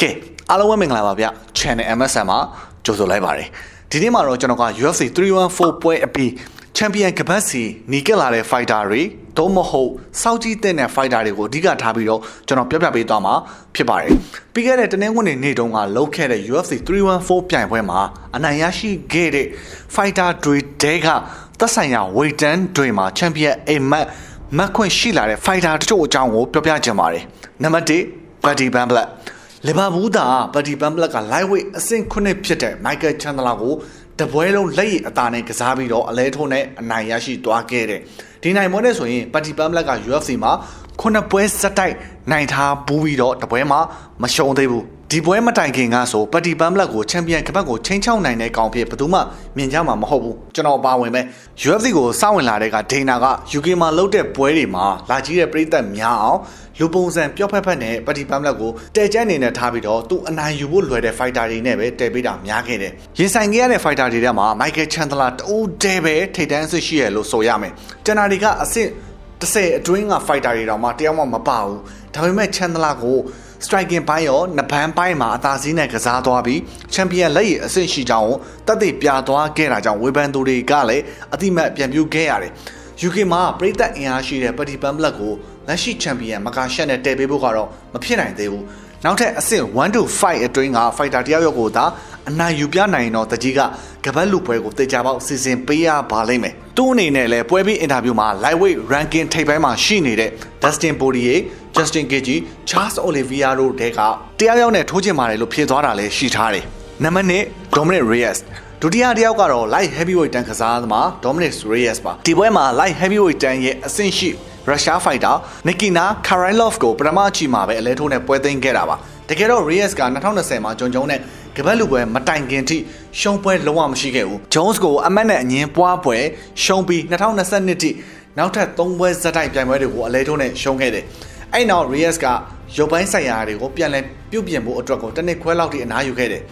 ကဲအားလုံးပဲမင်္ဂလာပါဗျ channel MSN မှာကြိုဆိုလိုက်ပါတယ်ဒီနေ့မှာတော့ကျွန်တော်က UFC 314ပွဲအပြီးချန်ပီယံကပတ်စီနီကက်လာတဲ့ fighter တွေသို့မဟုတ်စောက်ကြီးတဲ့တဲ့ fighter တွေကိုအဓိကထားပြီးတော့ကျွန်တော်ပြောပြပေးသွားမှာဖြစ်ပါတယ်ပြီးခဲ့တဲ့တနင်္ဂနွေနေ့တုန်းကလုပ်ခဲ့တဲ့ UFC 314ပြိုင်ပွဲမှာအနိုင်ရရှိခဲ့တဲ့ fighter တွေတဲကသက်ဆိုင်ရာ weight တန်းတွေမှာချန်ပီယံအိမ်မက်မတ်ခွင့်ရှိလာတဲ့ fighter တချို့အကြောင်းကိုပြောပြချင်ပါတယ်နံပါတ်1 Buddy Bamblet လီဗာပူးသားပတီပမ်ပလက်က lightweight အဆင့်9ဖြစ်တဲ့ Michael Chandler ကိုတပွဲလုံးလက်ရည်အသာနဲ့ကစားပြီးတော့အလဲထိုးနဲ့အနိုင်ရရှိသွားခဲ့တဲ့ဒီနိုင်ပွဲနဲ့ဆိုရင်ပတီပမ်ပလက်က UFC မှာ9ပွဲစက်တိုက်နိုင်ထားဘူးပြီးတော့တပွဲမှာမရှုံးသေးဘူး ဒီပွဲမတိုင်ခင်ကဆိုပတီပမ်ပလက်ကိုချန်ပီယံကပတ်ကိုချင်းချောင်းနိုင်တဲ့ကောင်ဖြစ်ဘယ်သူမှမြင်ကြမှာမဟုတ်ဘူးကျွန်တော်ပါဝင်ပဲ UFC ကိုစဝင်လာတဲ့ကဒေနာက UK မှာလုပ်တဲ့ပွဲတွေမှာလာကြီးတဲ့ပြည်သက်များအောင်လူပုံစံပျော့ဖက်ဖက်နဲ့ပတီပမ်လက်ကိုတဲကျန်းနေနဲ့ထားပြီးတော့သူအနိုင်ယူဖို့လွယ်တဲ့ fighter တွေနဲ့ပဲတဲပေးတာများခဲ့တယ်ရင်ဆိုင်ခဲ့ရတဲ့ fighter တွေထဲမှာ Michael Chandler တူတဲပဲထိတ်တန်းအဆစ်ရှိရလို့ဆိုရမယ်ကျန်တာတွေကအဆင့်30အတွင်းက fighter တွေတောင်မှတယောက်မှမပါဘူးဒါပေမဲ့ Chandler ကို striking ဘိုင်းရောနဘန်ဘိုင်းမှာအသာစီးနဲ့ကစားသွားပြီးချန်ပီယံလက်ရည်အဆင့်ရှိကြောင်းတက်သိပြသွားခဲ့တာကြောင့်ဝေဖန်သူတွေကလည်းအတိမတ်ပြန်ပြုခဲ့ရတယ် UK မှာပြည်သက်အင်အားရှိတဲ့ပတီပမ်ဘလက်ကိုလက်ရှိချန်ပီယံမကာရှက်နဲ့တည်ပေးဖို့ကတော့မဖြစ်နိုင်သေးဘူးနောက်ထပ်အဆင့်1 to 5အတွင်းက fighter တယောက်ယောက်ကိုသာအနိုင်ယူပြနိုင်တော့တကြီးကကပတ်လူပွဲကိုတေချာပေါက်စီစဉ်ပေးရပါလိမ့်မယ်သူ့အနေနဲ့လည်းပွဲပြီးအင်တာဗျူးမှာ lightweight ranking ထိပ်ပိုင်းမှာရှိနေတဲ့ Dustin Poirier Justin Gaethje Charles Oliveira တို့တဲကတရားရောက်နဲ့ထိုးချင်ပါတယ်လို့ဖြေသွားတာလည်းရှိထားတယ်နံပါတ်1 Dominic Reyes ဒုတိယတစ်ယောက်ကတော့ light heavyweight တန်ကစားသမား Dominic Reyes ပါဒီပွဲမှာ light heavyweight တန်ရဲ့အဆင့်ရှိရုရှားဖိုက်တာနီကီနာကာရိုင်လော့ဖ်ကိုပထမအချီမှာပဲအလဲထိုးနဲ့ပွဲသိမ်းခဲ့တာပါတကယ်တော့ Reyes က2020မှာဂျွန်ဂျုံနဲ့ကပတ်လူပွဲမတိုင်ခင်ထိရှုံးပွဲလုံးဝမရှိခဲ့ဘူး Jones ကိုအမတ်နဲ့အငင်းပွားပွဲရှုံးပြီး2022ထိနောက်ထပ်3ပွဲဇက်တိုက်ပြိုင်ပွဲတွေကိုအလဲထိုးနဲ့ရှုံးခဲ့တယ် အဲ့နောက် Reyes ကရုပ်ပိုင်းဆိုင်ရာတွေကိုပြန်လဲပြုတ်ပြင်ဖို့အတွက်ကိုတစ်နှစ်ခွဲလောက်ထိအနားယူခဲ့တယ်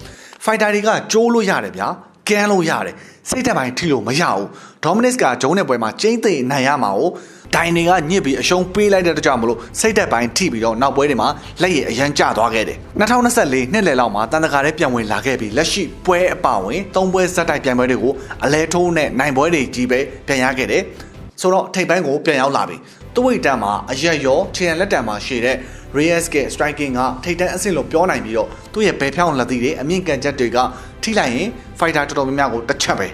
fighter တွေကကျိုးလို့ရတယ်ဗျာကန်းလို့ရတယ်စိတ်တက်ပိုင်းထိလို့မရဘူး Dominix ကဂျုံးတဲ့ပွဲမှာကျင်းသိမ့်နိုင်ရမှာကိုဒိုင်တွေကညစ်ပြီးအရှုံးပေးလိုက်တဲ့တကြောင်မလို့စိတ်တက်ပိုင်းထိပြီးတော့နောက်ပွဲတွေမှာလက်ရည်အရန်ကျသွားခဲ့တယ်2024နှစ်လယ်လောက်မှာတန်တကာထဲပြန်ဝင်လာခဲ့ပြီးလက်ရှိပွဲအပါဝင်၃ပွဲဇက်တိုက်ပြန်ပွဲတွေကိုအလဲထိုးနဲ့နိုင်ပွဲတွေကြီးပဲပြန်ရခဲ့တယ်ဆိုတော့ထိပ်ပိုင်းကိုပြန်ရောက်လာပြီ သူ့ဝိတ်တန်းမှာအရက်ရောခြေရန်လက်တံမှာရှည်တဲ့ Reyes က striking ကထိပ်တန်းအဆင့်လို့ပြောနိုင်ပြီးတော့သူ့ရဲ့ဘယ်ဖြောင်းလက်သီးတွေအမြင့်ကန်ချက်တွေကထိလိုက်ရင် fighter တော်တော်များများကိုတစ်ချက်ပဲ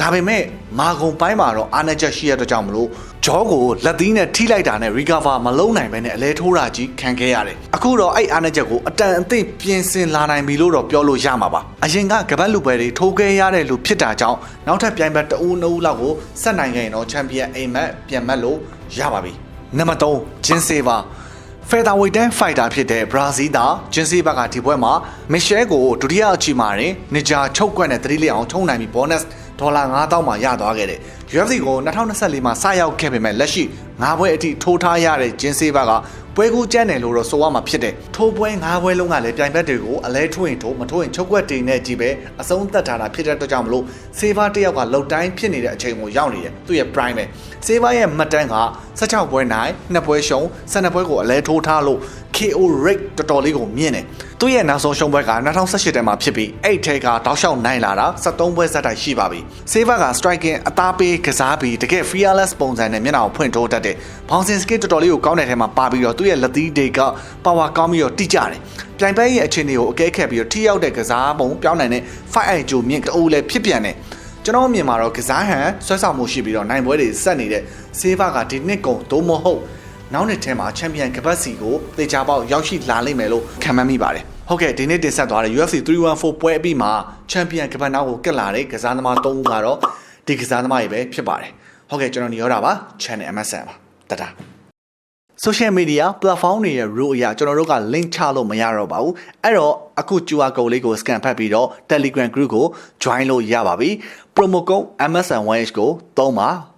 ဒါပေမဲ့မာဂုံပိုင်းမှာတော့အာနချက်ရှိရတဲ့ကြောင့်မလို့ဂျောကိုလက်သီးနဲ့ထိလိုက်တာနဲ့ recover မလုံးနိုင်ဘဲနဲ့အလဲထိုးတာကြီးခံခဲ့ရတယ်အခုတော့အဲ့အာနချက်ကိုအတန်အသင့်ပြင်ဆင်လာနိုင်ပြီလို့တော့ပြောလို့ရမှာပါအရင်ကကပတ်လူပွဲတွေထိုးခဲ့ရတဲ့လူဖြစ်တာကြောင့်နောက်ထပ်ပြိုင်ဘက်တအူးနှုတ်လောက်ကိုဆက်နိုင်ခဲ့ရင်တော့ချန်ပီယံအိမ်မက်ပြန်မက်လို့ရပါပြီနံပါတ်3ဂျင်းစေးပါဖက်တာဝိတ်တန်ဖိုက်တာဖြစ်တဲ့ဘရာဇီးသားဂျင်းစီဘက်ကဒီပွဲမှာမစ်ရှဲကိုဒုတိယအချီမှာတင်နစ်ဂျာချုပ်ကွက်နဲ့သတိလေးအောင်ထုံနိုင်ပြီး bonus ဒေါ်လာ9000မှာရသွားခဲ့တယ် UFC ကို2024မှာစရောက်ခဲ့ပေမဲ့လက်ရှိ9ပွဲအထိထိုးထားရတဲ့ဂျင်းစီဘက်ကပွဲကူကျန်းတယ်လို့တော့ဆိုရမှာဖြစ်တယ်ထိုးပွဲ9ပွဲလုံးကလည်းပြိုင်ဘက်တွေကိုအလဲထိုးရင်ထိုးမထိုးရင်ချုပ်ကွက်တင်နဲ့ကြီးပဲအဆုံးသတ်ထားတာဖြစ်တဲ့အတွက်ကြောင့်မလို့ဆေးဘာတယောက်ကလောက်တိုင်းဖြစ်နေတဲ့အချိန်ကိုရောက်နေတယ်သူ့ရဲ့ prime ပဲဆေးဘာရဲ့မှတ်တမ်းက16ပွဲနိုင်2ပွဲရှုံး12ပွဲကိုအလဲထိုးထားလို့ KO rate တော်တော်လေးကိုမြင့်တယ်သူ့ရဲ့နောက်ဆုံးရှုံးပွဲက2018ထဲမှာဖြစ်ပြီးအဲ့ထဲကတောက်လျှောက်နိုင်လာတာ73ပွဲဇက်တိုင်ရှိပါပြီဆေးဘာက striking အသားပေးကစားပြီးတကယ် fearless ပုံစံနဲ့မျက်နှာကိုဖွင့်ထိုးတတ်တယ် bouncing skill တော်တော်လေးကိုကောင်းတဲ့ထဲမှာပါပြီးတော့သူ့ရဲ့လက်သီးတွေက power ကောင်းပြီးတော့တိကျတယ်ပြိုင်ပွဲရဲ့အခြေအနေကိုအကဲခတ်ပြီးတော့ထိရောက်တဲ့ကစားပုံပြောင်းနိုင်တဲ့ fight eye ဂျိုမြင့်တူလည်းဖြစ်ပြန်တယ်ကျွန်တော်မြင်မှာတော့ကစားဟန်ဆွဲဆောင်မှုရှိပြီးတော့နိုင်ပွဲတွေဆက်နေတဲ့ဆေးဘာကဒီနှစ်ကုန်သို့မဟုတ် နောက်နှစ်ထဲမှာချန်ပီယံကပတ်စီကိုတေချာပေါက်ရောက်ရှိလာလိမ့်မယ်လို့ခံမှန်းမိပါတယ်ဟုတ်ကဲ့ဒီနေ့တင်ဆက်သွားတဲ့ UFC 314ပွဲအပြီးမှာချန်ပီယံကပတ်နောက်ကိုကက်လာတဲ့ကစားသမား၃ဦးကတော့ဒီကစားသမားတွေပဲဖြစ်ပါတယ်ဟုတ်ကဲ့ကျွန်တော်နေရောတာပါ channel MSN ပါတတာ social media platform တွေရဲ့ rule အရကျွန်တော်တို့က link ချလို့မရတော့ပါဘူးအဲ့တော့အခု QR code လေးကို scan ဖတ်ပြီးတော့ Telegram group ကို join လို့ရပါပြီ promo code MSN1H ကိုသုံးပါ